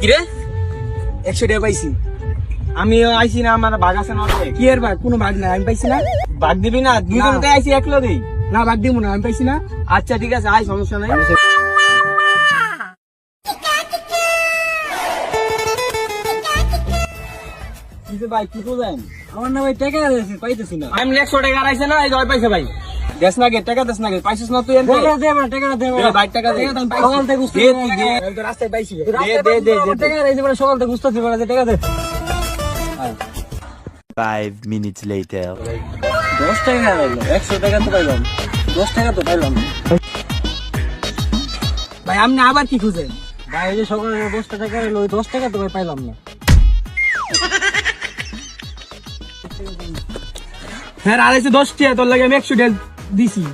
কিরে? একশো টাকা পাইছি। আমি আইছি না আমার বাঘ আছে না কি এর কোনো ভাগ নাই আমি পাইছি না। বাঘ দিবি না? দুজনকে আইছি একলো দিই। না ভাগ দিব না আমি পাইছি না। আচ্ছা ঠিক আছে আয় সমস্যা নাই। ভাই কি বলেন? আমার না ভাই টাকা পাইতেছি না। আমি একশো টাকা আইছে না এই দয় পাইছে ভাই। দেশ না গে টাকা দেশ না গে পাইছিস না তুই দে টাকা দে বাইর টাকা দে। সকাল থেকে বুঝতে দে, তুই দে। আমি তো রাস্তায় পাইছি দে, দে, দে, দে। টাকা এই যে সকাল থেকে বুঝতে পারে টাকা দে Five minutes later. দশ টাকা পাইলাম একশো টাকা তো পাইলাম দশ টাকা তো পাইলাম ভাই আপনি আবার কি খুঁজেন ভাই এই যে সকালে দশটা টাকা এলো ওই দশ টাকা তো ভাই পাইলাম না হ্যাঁ আড়াইশো দশ টাকা তোর লাগে আমি একশো দিছি।